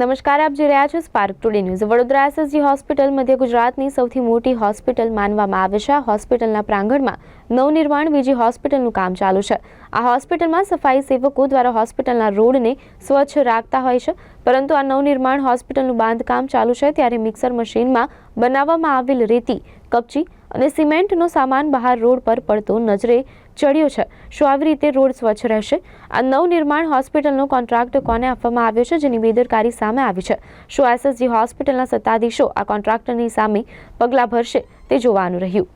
નમસ્કાર, આપ જોઈ રહ્યા છો spark today news Vadodara SSG hospital મધ્ય ગુજરાતની સૌથી મોટી હોસ્પિટલ માનવામાં આવે છે. આ હોસ્પિટલના પ્રાંગણમાં નવનિર્માણ બીજી હોસ્પિટલનું કામ ચાલુ છે. આ હોસ્પિટલમાં સફાઈ સેવકો દ્વારા હોસ્પિટલના રોડને સ્વચ્છ રાખતા હોય છે. પરંતુ આ નવનિર્માણ હોસ્પિટલનું બાંધકામ ચાલુ છે. ત્યારે મિક્સર મશીનમાં બનાવવામાં આવેલ રેતી, કપચી અને સિમેન્ટનો સામાન બહાર રોડ પર પડતો નજરે ચડ્યો છે. શું આવી રીતે રોડ સ્વચ્છ રહેશે? આ નવનિર્માણ હોસ્પિટલનો કોન્ટ્રાક્ટ કોને આપવામાં આવ્યો છે જેની બેદરકારી સામે આવી છે? શું એસએસજી હોસ્પિટલના સત્તાધીશો આ કોન્ટ્રાક્ટરની સામે પગલાં ભરશે તે જોવાનું રહ્યું.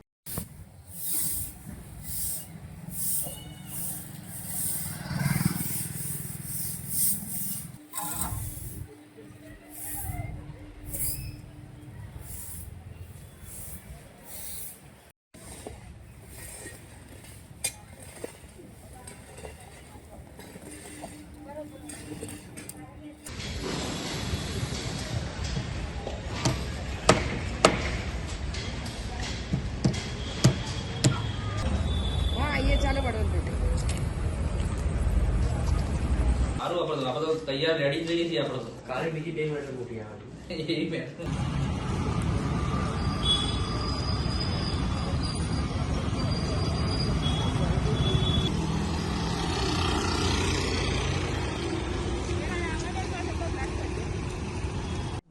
સારું આપણે તો આપણે તો તૈયાર રેડી જઈએ છીએ આપણે તો. કાલે બીજી બે મેટર મોટી આવે એ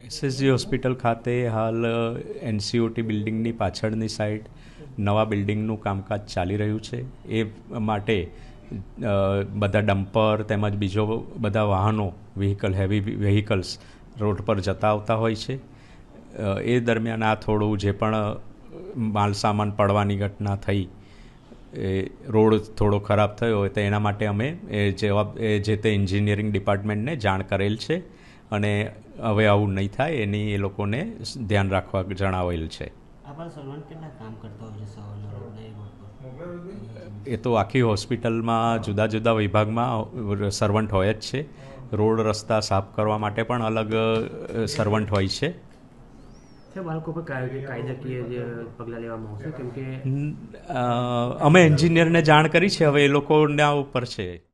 એસએસજી હોસ્પિટલ ખાતે હાલ એનસીઓટી બિલ્ડિંગની પાછળની સાઈડ નવા બિલ્ડિંગનું કામકાજ ચાલી રહ્યું છે. એ માટે બધા ડમ્પર તેમજ બીજો બધા વાહનો વ્હીકલ હેવી વ્હીકલ્સ રોડ પર જતા આવતા હોય છે. એ દરમિયાન આ થોડું જે પણ માલ સામાન પડવાની ઘટના થઈ, એ રોડ થોડો ખરાબ થયો તો એના માટે અમે એ જવાબ, એ જે તે એન્જિનિયરિંગ ડિપાર્ટમેન્ટને જાણ કરેલ છે અને હવે આવું નહીં થાય એની એ લોકોને ધ્યાન રાખવા જણાવેલ છે. કામ કરતા હોય છે એ તો આખી હોસ્પિટલમાં જુદા જુદા વિભાગમાં સર્વન્ટ હોય જ છે. રોડ રસ્તા સાફ કરવા માટે પણ અલગ સર્વન્ટ હોય છે. અમે એન્જિનિયરને જાણ કરી છે. હવે એ લોકોના ઉપર છે.